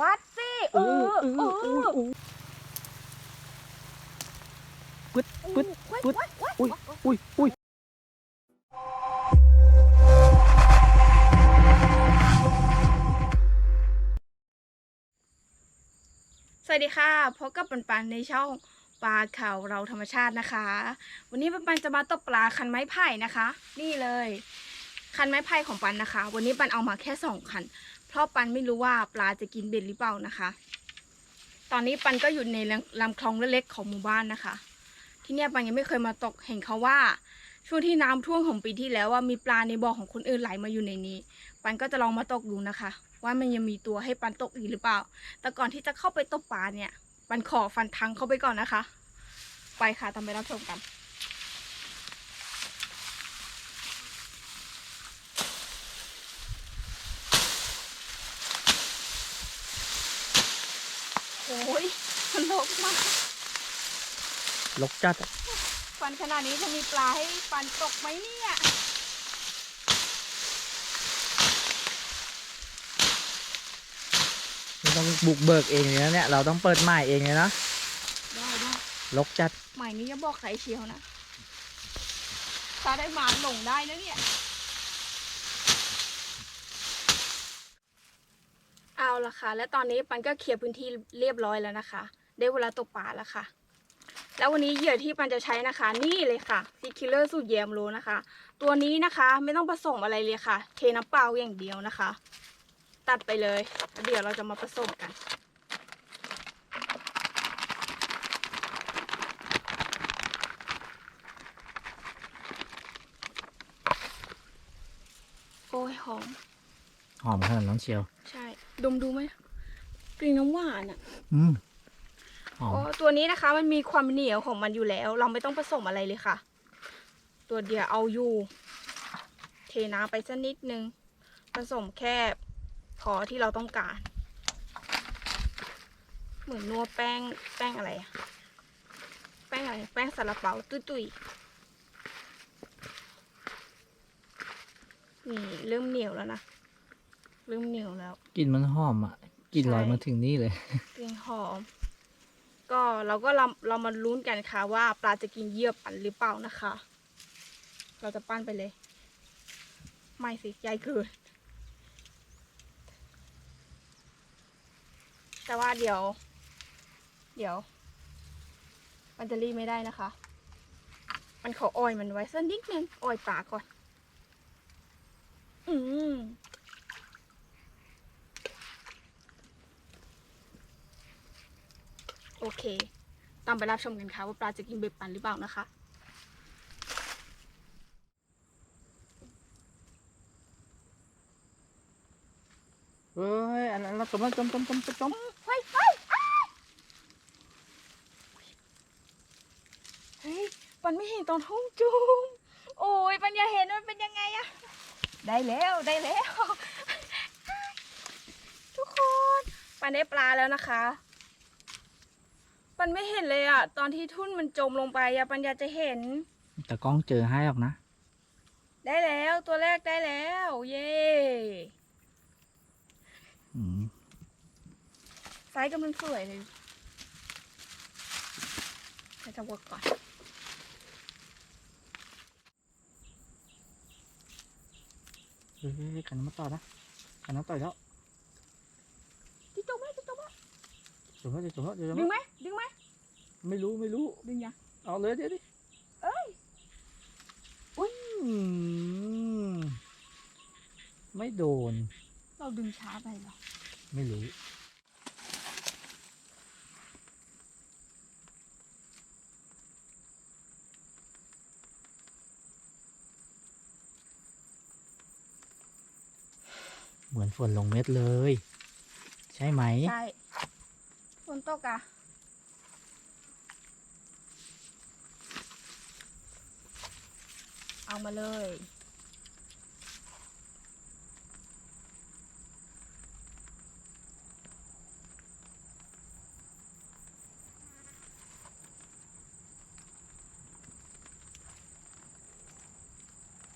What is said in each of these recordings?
วัดสิเออเออปึ๊ดปึ๊ดวัดปึ๊ดวัดวัดอุ้ยอุ้ยอุ้ยสวัสดีค่ะพบกับปันปันในช่องปลาเขาเราธรรมชาตินะคะ วันนี้ปันปันจะมาตกปลาคันไม้ไผ่นะคะ นี่เลย คันไม้ไผ่ของปันนะคะ วันนี้ปันเอามาแค่สองคันเพราะปันไม่รู้ว่าปลาจะกินเบ็ดหรือเปล่านะคะ ตอนนี้ปันก็อยู่ในลำคลองเล็กๆของหมู่บ้านนะคะ ที่เนี่ยปันยังไม่เคยมาตกเห็นเขาว่า ช่วงที่น้ำท่วมของปีที่แล้วว่ามีปลาในบ่อของคนอื่นไหลมาอยู่ในนี้ ปันก็จะลองมาตกดูนะคะ ว่ามันยังมีตัวให้ปันตกอีกหรือเปล่า แต่ก่อนที่จะเข้าไปตกปลาเนี่ยปันขอฟันทังเข้าไปก่อนนะคะ ไปค่ะตามไปรับชมกัน โอ้ยมันลกมาก ลกจัดอะฟันขนาดนี้จะมีปลาให้ปันตกไหมเนี่ยไม่ต้องบุกเบิกเองเลยนะเนี่ย เราต้องเปิดหมายเองเลยนะได้ได้ลกจัด ใหม่นี้จะบอกใครเชียวนะถ้าได้มาหลงได้นะเนี่ย เอาละค่ะ และตอนนี้ปันก็เคลียร์พื้นที่เรียบร้อยแล้วนะคะ ได้เวลาตกปลาแล้วค่ะ แล้ววันนี้เหยื่อที่ปันจะใช้นะคะ นี่เลยค่ะซีคิลเลอร์สูตรแยมโลนะคะ ตัวนี้นะคะไม่ต้องผสมอะไรเลยค่ะ เทน้ำเปล่าอย่างเดียวนะคะ ตัดไปเลยแล้วเดี๋ยวเราจะมาผสมกันโอ้ยหอม หอมขนาดนั้นเชียว ใช่ ดมดูไหมกลิ่นน้ำหวานอะ อืมหอม อ๋อตัวนี้นะคะมันมีความเหนียวของมันอยู่แล้ว เราไม่ต้องผสมอะไรเลยค่ะ ตัวเดียวเอาอยู่ เทน้ำไปสักนิดนึง ผสมแค่พอที่เราต้องการ เหมือนนัวแป้งแป้งอะไรอะแป้งอะไรแป้งซาลาเปาตุ้ยๆนี่เริ่มเหนียวแล้วนะเริ่มเหนียวแล้วกลิ่นมันหอมอะกลิ่นลอยใช่มาถึงนี่เลยกลิ่นหอม ก็เราก็เราเรามาลุ้นกันค่ะว่าปลาจะกินเยื่อปั่นหรือเปล่านะคะ เราจะปั้นไปเลย ไม่สิใหญ่เกินแต่ว่าเดี๋ยว เดี๋ยว มันจะรีไม่ได้นะคะ มันขอออยมันไว้สักนิดนึงออยปากก่อน อืม โอเค ตามไปรับชมกันค่ะว่าปลาจะกินเบ็ดปันหรือเปล่านะคะเฮ้ย อันนั้นเราจมแล้วจมจมจมจมจมเฮ้ยเฮ้ยอ้ายเฮ้ย ปันไม่เห็นตอนทุ่งจุงโอ้ย ปันอยากเห็นมันเป็นยังไงอะได้แล้วได้แล้ว ทุกคน ปันได้ปลาแล้วนะคะ ปันไม่เห็นเลยอะตอนที่ทุ่นมันจมลงไปอะปันอยากจะเห็น แต่กล้องเจอให้หรอกนะ ได้แล้วตัวแรกได้แล้ว เย้อืมไซส์กำลังสวยเลยเราจะวกก่อน เฮ้ยขันมาต่อนะขันมาต่อยแล้ว จิ๊กจกไหมจิ๊กจกไหม จมแล้วจมแล้วจมดึแล้งวไหมดึงไหมไม่รู้ไม่รู้ ดึงยังเอาเลยเดี๋ยวดิเอ้ยอืมไม่โดน เราดึงช้าไปเหรอ ไม่รู้เหมือนฝนลงเม็ดเลย ใช่ไหม ใช่ฝ นตกอะเอามาเลย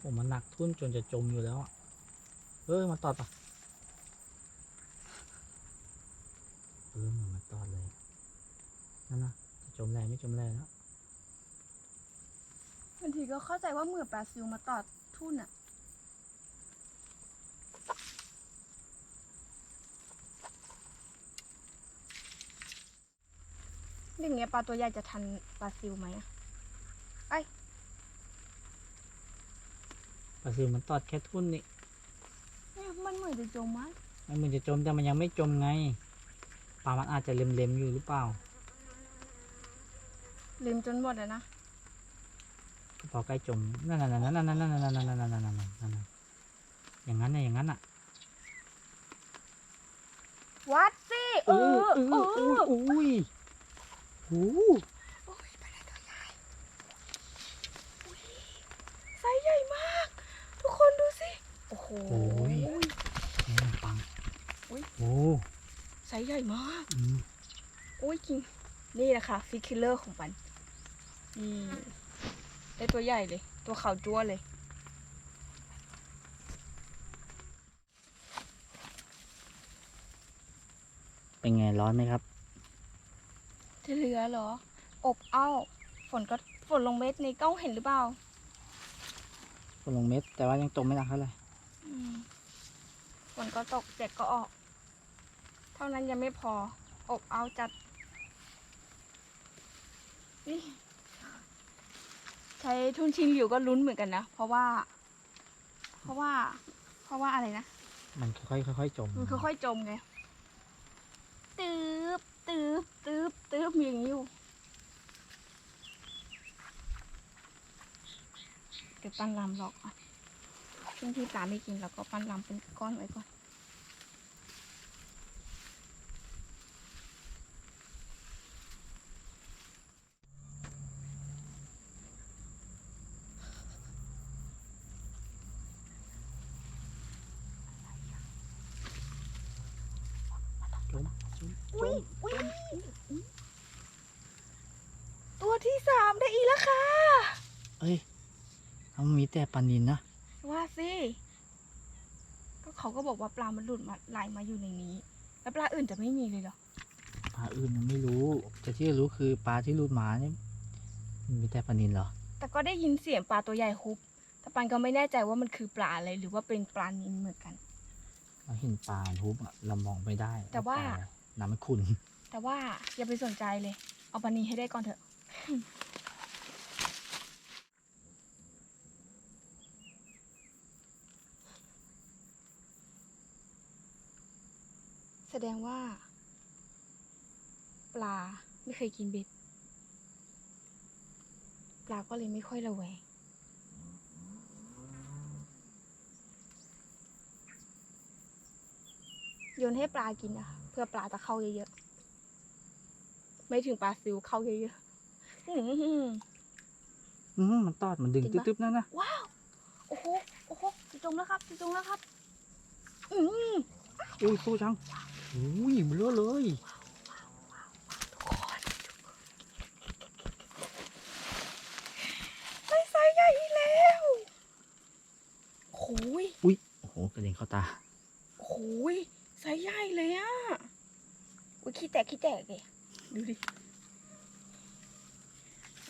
ผมมันหนักทุ่นจนจะจมอยู่แล้วอะ เออ มาตอดปะ อเหมือนมันตอดเลย นั่นนะ จะจมแรงไม่จมแรงแล้วบางทีก็เข้าใจว่าเหมือนปลาซิวมาตอดทุ่นอะอย่างเงี้ยปลาตัวใหญ่จะทันปลาซิวไหมอะปลาซิวมันตอดแค่ทุ่นนี่เนี่ยมันเหมือนจะจมมั้ยมันเหมือนจะจมแต่มันยังไม่จมไงปลามันอาจจะเล็มๆอยู่หรือเปล่า ลืมจนหมดอะนะก็พอใกล้จมนั่นน่ะนั่นนั่นนั่นนั่นนั่นนั่นนั่นนั่นนั่นนั่นอย่างนั้นน่ะอย่างนั้นน่ะวัดสิเออเอเออออุ้ยอุ้ยหูโอ้ยปลาไหลตัวใหญ่อุ๊ยไซส์ใหญ่มาก ทุกคนดูสิโอ้โหนี่มันปังอุ๊ยโอ้ไซส์ใหญ่มากอืมโอ้ยจริงนี่นะคะฟิชคิลเลอร์ของปัน นี่ได้ตัวใหญ่เลย ตัวขาวจั่วเลย เป็นไงร้อนไหมครับ ที่เหลือเหรอ อบอ้าวฝนก็ฝนลงเม็ดในกล้องเห็นหรือเปล่าฝนลงเม็ด แต่ว่ายังตกไม่หนักเท่าไหร่อืมฝนก็ตกแดดก็ออก เท่านั้นยังไม่พอ อบเอาจัดนี่ใช้ทุนชินหลิวก็ลุ้นเหมือนกันนะ เพราะว่า เพราะว่า เพราะว่าอะไรนะ มันค่อยๆค่อยๆจมมันค่อยๆจมไงตืบตืบตืบตืบมีอย่างนี้อยู่เดี๋ยวปั้นลำหรอกอะช่วงที่ปลาไม่กินเราก็ปั้นลำเป็นก้อนไว้ก่อน อุ้ยอุ้ยตัวที่สามได้อีกแล้วค่ะ เอ้ยเอามีแต่ปลานินนะ ว่าสิก็เขาก็บอกว่าปลามันหลุดมาไหลมาอยู่ในนี้ แล้วปลาอื่นจะไม่มีเลยเหรอ ปลาอื่นยังไม่รู้ แต่ที่รู้คือปลาที่รูดหมาเนี่ยมันมีแต่ปลานินเหรอ แต่ก็ได้ยินเสียงปลาตัวใหญ่ฮุบ แต่ปันก็ไม่แน่ใจว่ามันคือปลาอะไรหรือว่าเป็นปลานินเหมือนกัน เราเห็นปลาทุบอะเรามองไม่ได้แต่ว่า น้ำมันขุ่นแต่ว่าอย่าไปสนใจเลย เอาปลานินให้ได้ก่อนเถอะ แสดงว่า ปลาไม่เคยกินเบ็ด ปลาก็เลยไม่ค่อยระแวง โยนให้ปลากินอะเพื่อปลาจะเข้าเยอะๆ ไม่ถึงปลาซิวเข้าเยอะๆอื้อหือ อืมมันตอดมันดึงจริงปะ ตึ๊บๆนั่นนะว้าว โอ้โห โอ้โหจะจมแล้วครับจะจมแล้วครับ อืมอุ้ยสู้จังอุ้ยเบลอเลยได้ไซส์ใหญ่อีกแล้วโอ้ยอุ้ยโอ้โหกระเด็นเข้าตา โอ้ย ไซส์ใหญ่เลยอะอุ้ยขี้แตกขี้แตกเลยดูดิ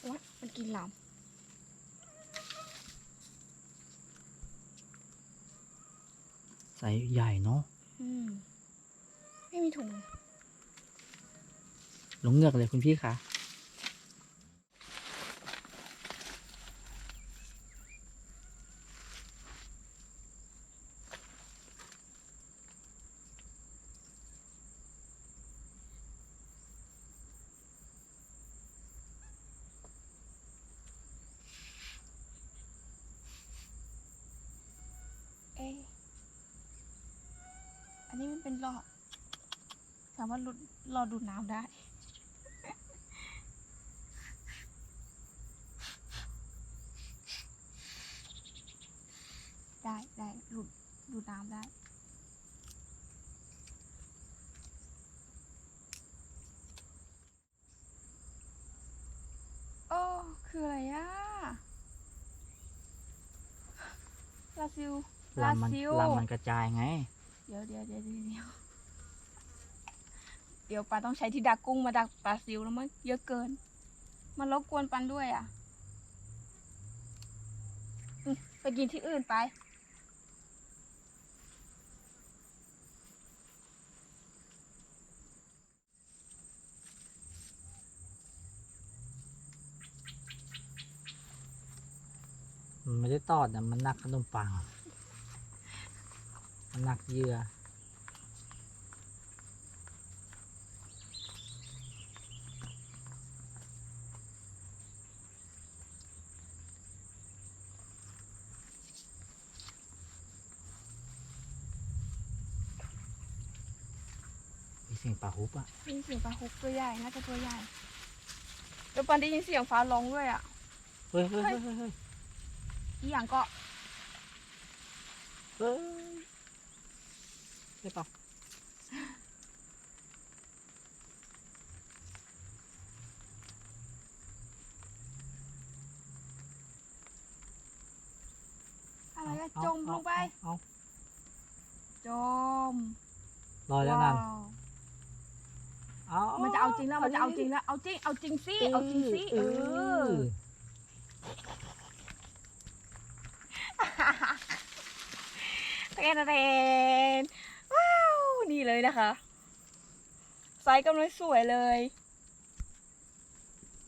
วะมันกินลไซส์ใหญ่เนาะำอืม ไม่มีถุง ลงเงือกเลยคุณพี่คะ เอ๊ะอันนี้มันเป็นหลอดสามารถลดหลอ ดดูดน้ำได้ ได้ได้ดูดดูดน้ำได้โอ้คืออะไรอะลาซิลลาลำมันซิลลำมันกระจายไง เดี๋ยวเดี๋ยวเดี๋ยวเดี๋ยว เดี๋ยวเดี๋ยวปาต้องใช้ที่ดักกุ้งมาดักปลาซิวแล้วมันเยอะเกิน มันรบกวนปันด้วยอะไปกินที่อื่นไป มันไม่ได้ตอดนะมันหนักขนมปัง มันหนักเยื่อ ปลาฮุบอะได้ยินเสียงปลาฮุกตัวใหญ่น่าจะตัวใหญ่แล้วปันได้ยินเสียงฟ้าร้องด้วยอะเฮ้ยเฮ้ยเฮ้ยเฮ้ยเฮ้ยอีอย่างก็เฮ้ยใช่ปะอะไรอะเอาจมลงไปเอาจมลอยแล้วนั่นว้าวเอา มันจะเอาจริงแล้วมันจะเอาจริงแล้วเอาจริงเอาจริงสิเอาจริงสิเออเตนเตนว้าวนี่เลยนะคะไซส์กำลังสวยเลย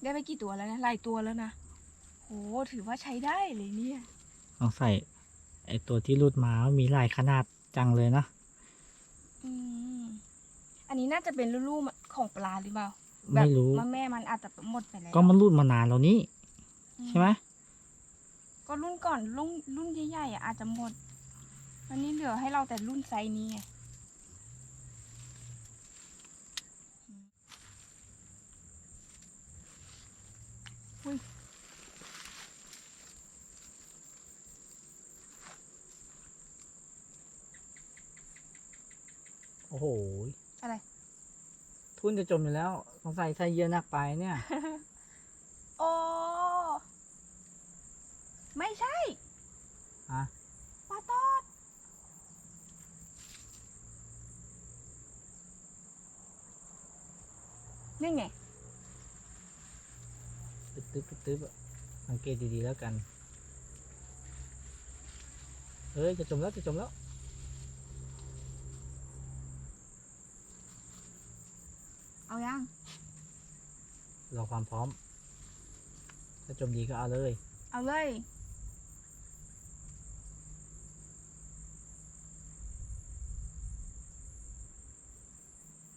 ได้ไปกี่ตัวแล้วเนี่ยหลายตัวแล้วนะโหถือว่าใช้ได้เลยเนี่ยลองใส่ไอตัวที่รูดมามีหลายขนาดจังเลยนะอืมอันนี้น่าจะเป็นลูกๆ ของปลาหรือเปล่าแบบไม่รู้ ว่าแม่มันอาจจะหมดไปแล้วก็มันรูดมานานแล้วนี่อืใช่ไหมก็รุ่นก่อนรุ่นรุ่นใหญ่ๆอะอาจจะหมดวันนี้เหลือให้เราแต่รุ่นไซส์นี้ไงอุ้ยโอ้โหอะไร ทุนจะจมอยู่แล้ว สงสัยใส่เยอะหนักไปเนี่ย โอ้ ไม่ใช่ฮะปลาตอด นี่ไง ตึ๊บตึ๊บตึ๊บตึ๊บอะสังเกตดีๆแล้วกัน เฮ้ย จะจมแล้ว จะจมแล้ว เอายัง รอความพร้อม ถ้าจมดีก็เอาเลย เอาเลย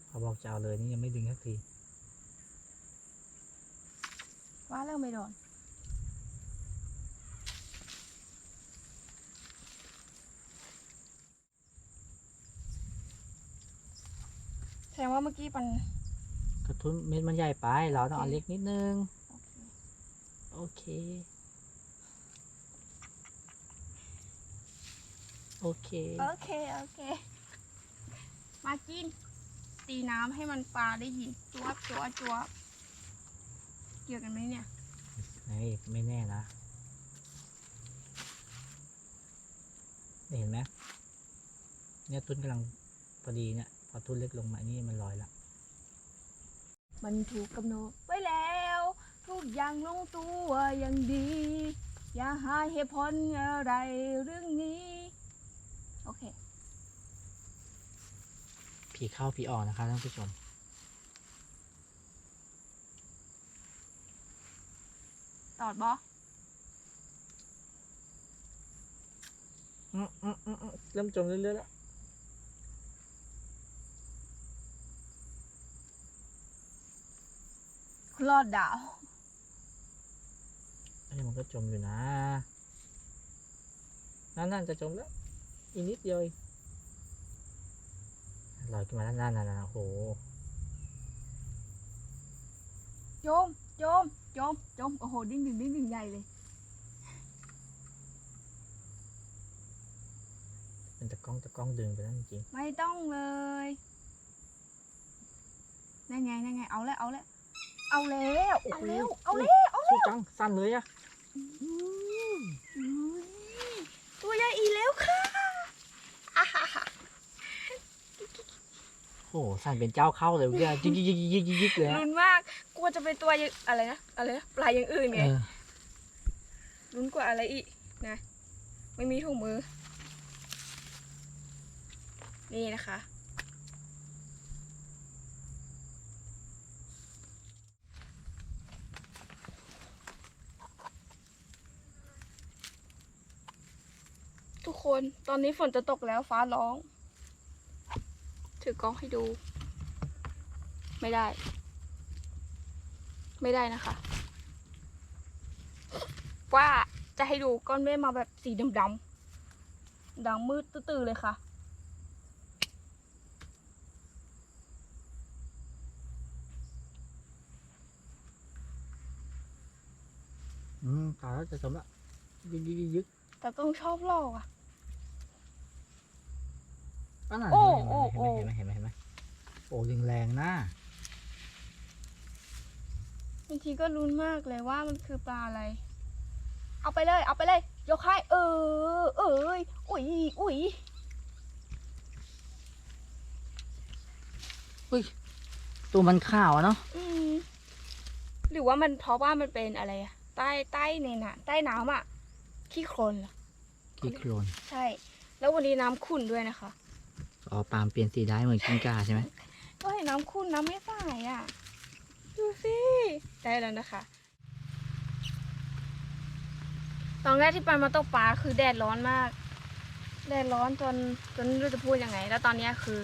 เขาบอกจะเอาเลยนี่ยังไม่ดึงสักทีว่าเริ่มไม่โดนแสดงว่าเมื่อกี้มัน กระทุนเม็ดมันใหญ่ไป เราต้องเอาโอเคเล็กนิดนึง โอเค โอเค โอเค โอเค มากิน ตีน้ำให้มันปลาได้ยินจวบจวบจวบเกี่ยวกันไหมเนี่ยเฮ้ยไม่แน่นะนี่เห็นไหมเนี่ยทุนกำลังพอดีเนี่ย พอทุนเล็กลงมานี่มันลอยละ มันถูกกำหนดไว้แล้ว ทุกอย่างลงตัวอย่างดี อย่าหาเหตุผลอะไรเรื่องนี้ โอเค ผีเข้าผีออกนะคะท่านผู้ชม ตอดบออืมอืมอืมอืมเริ่มจมเรื่อยๆแล้ว รอดดาวอันนี้มันก็จมอยู่นะ นั่นนั่นจะจมแล้ว อีกนิดเดียวเองลอยขึ้นมาแล้วนั่นนั่นนั่นโอ้โหโยมโยมโยมโยมโอ้โห ดิ้งดึงดิ้งดึงใหญ่เลยเป็นตะกล้องตะกล้องดึงไปแล้วจริงไม่ต้องเลยนั่นไงนั่นไงเอาแล้วเอาแล้ว เอาแล้วเอาแล้วเอาแล้วเอาๆสู้จังสั้นเลยอะอุ๊ยตัวใหญ่อีกแล้วค่ะอ่าฮ่าฮ่าโโอ้โหสั่นเป็นเจ้าเข้าเลยเมื่อกี้ยิกยิกยิกยิกยิกยิกเลยอะลุ้นมากกลัวจะเป็นตัวอย่างอะไรนะอะไรนะปลาอย่างอื่นไงเออลุ้นกว่าอะไรอีกนะ ไม่มีถุงมือ นี่นะคะ ทุกคน ตอนนี้ฝนจะตกแล้วฟ้าร้อง ถือกล้องให้ดู ไม่ได้ ไม่ได้นะคะ ว่าจะให้ดูก้อนเมฆมาแบบสีดำๆดำมืดตื้อๆเลยค่ะอืมตายแล้วจะจมละยิกยิกยิกยิกแต่ต้องชอบลอกอะ อันนั้นโอ้เห็นไหมโอ้ เห็นไหมเห็นไหมเห็นไหมเห็นไหมโอ้ยิงแรงนะบางทีก็ลุ้นมากเลยว่ามันคือปลาอะไร เอาไปเลย เอาไปเลย ยกให้เออ เอ้ยอุ้ยอุ้ยตัวมันขาวอะเนาะอืมหรือว่ามันเพราะว่ามันเป็นอะไรอะใต้ใต้ในน่ะ ใต้น้ำอะขี้โคลนเหรอ ขี้โคลนใช่ แล้ววันนี้น้ำขุ่นด้วยนะคะ อ๋อปาล์มเปลี่ยนสีได้เหมือนกิ้งก่าใช่ไหมก็เห็นน้ำขุ่นน้ำไม่ใสอะ ดูสิ ได้แล้วนะคะ ตอนแรกที่ปันมาตกปลาคือแดดร้อนมาก แดดร้อนจนจนไม่รู้จะพูดยังไง แล้วตอนนี้คือ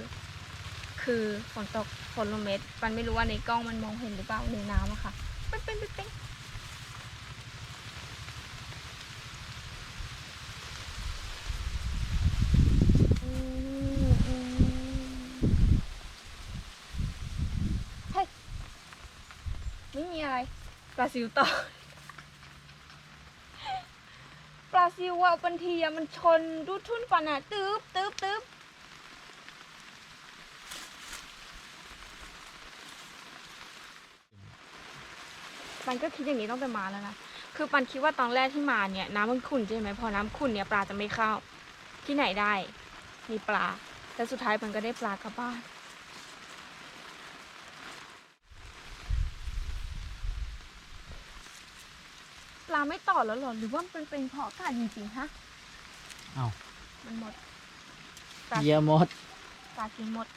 คือฝนตกฝนลงเม็ดปันไม่รู้ว่าในกล้องมันมองเห็นหรือเปล่าในน้ำอะค่ะเป้งเป้งเป้งเป้งอืมอืมเฮ้ยไม่มีอะไร ปลา ซิวต่อปลาซิวอะบางทีอะมันชนดูทุ่นปันอะตึ๊บตึ๊บตึ๊บปันก็คิดอย่างนี้ต้องแต่มาแล้วนะ คือปันคิดว่าตอนแรกที่มาเนี่ยน้ำมันขุ่นใช่ไหมพอน้ำขุ่นเนี่ยปลาจะไม่เข้า ที่ไหนได้ มีปลา แต่สุดท้ายมันก็ได้ปลากลับบ้าน ปลาไม่ต่อแล้วเหรอหรือว่ามันเป็นเพราะอากาศจริงๆฮะเอ้า มันหมดปลาเยี่ยมด ปลากินหมด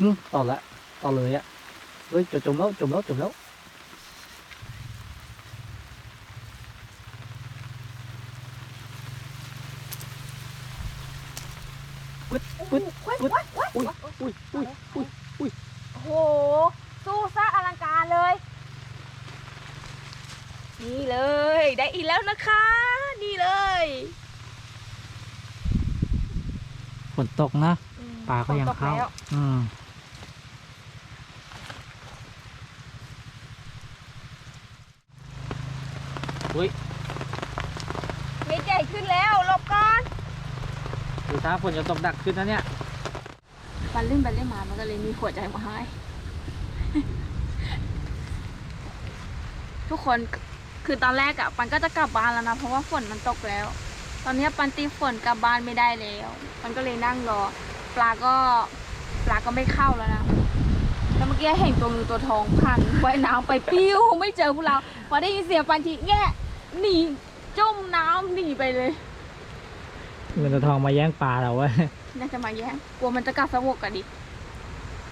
อืมต่อละ ต่อเลยอะเฮ้ยจะจมแล้วจมแล้วจมแล้ว ปึ๊ดปึ๊ดปึ๊ด อุ้ยอุ้ยอุ้ยอุ้ยอุ้ย โอ้โห สู้ซะอลังการเลย นี่เลย ได้อีกแล้ว นะคะ นี่เลยฝนตกนะอืมปลาก็ยังฝนตเข้า แล้วอืมอุ้ยเม็ดใหญ่ขึ้นแล้วหลบก่อนดูท่าฝนจะตกดักขึ้นนะเนี่ยมันเล่นไปเล่นมา มันก็เลยมีหัวใจมาให้ ทุกคน คือตอนแรกอะปันก็จะกลับบ้านแล้วนะ เพราะว่าฝนมันตกแล้ว ตอนนี้ปันตีฝนกลับบ้านไม่ได้แล้ว มันก็เลยนั่งรอ ปลาก็ปลาก็ไม่เข้าแล้วนะแล้วเมื่อกี้เห็นตัวเงินตัวทองพันว่ายน้ำไปปิ้วไม่เจอพวกเราพอได้ยินเสียงปันทีแง่หนีจมน้ำหนีไปเลยเงินตัวทองมาแย่งปลาเราเว้ยน่าจะมาแย่งกลัวมันจะกัดสะวกกันดิ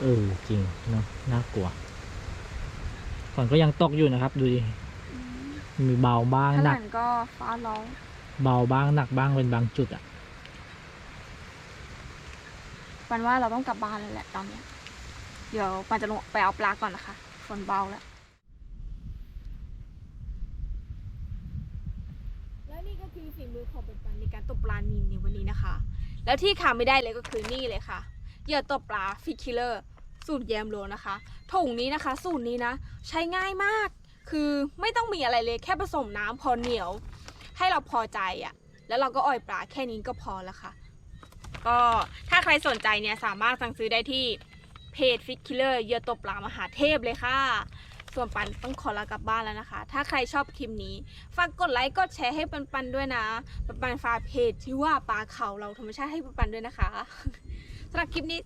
เออจริงเนาะน่ากลัวฝนก็ยังตกอยู่นะครับ ดูดิ มีเบาบ้างข้างหหนัลักงก็ฟ้าร้อง เบาบ้างหนักบ้างเป็นบางจุดอะปันว่าเราต้องกลับบ้านแล้วแหละตอนเนี้ย เดี๋ยวปันจะลงไปเอาปลาก่อนนะคะฝนเบาแล้วแล้วนี่ก็คือฝีมือของปันปันในการตกปลานิลในวันนี้นะคะ แล้วที่ขาดไม่ได้เลยก็คือนี่เลยค่ะเหยื่อตกปลาฟิชคิลเลอร์สูตรแยมโลนะคะถุงนี้นะคะ สูตรนี้นะ ใช้ง่ายมาก คือไม่ต้องมีอะไรเลยแค่ผสมน้ำพอเหนียว ให้เราพอใจอะ่ะ แล้วเราก็อ่อยปลาแค่นี้ก็พอแล้วค่ะ ก็ถ้าใครสนใจเนี่ยสามารถสั่งซื้อได้ที่เพจฟิตคิลเลอร์เยอตกปลามหาเทพเลยค่ะ ส่วนปันต้องขอลากลับบ้านแล้วนะคะ ถ้าใครชอบคลิปนี้ ฝากกดไลค์กดแชร์ให้ปันปันด้วยนะ ปันปันฝากเพจที่ว่าปลาเขาเราธรรมชาติให้ปันปันด้วยนะคะสำหรับคลิปนี้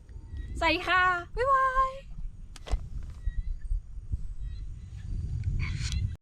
สวัสดีค่ะ บ๊ายบาย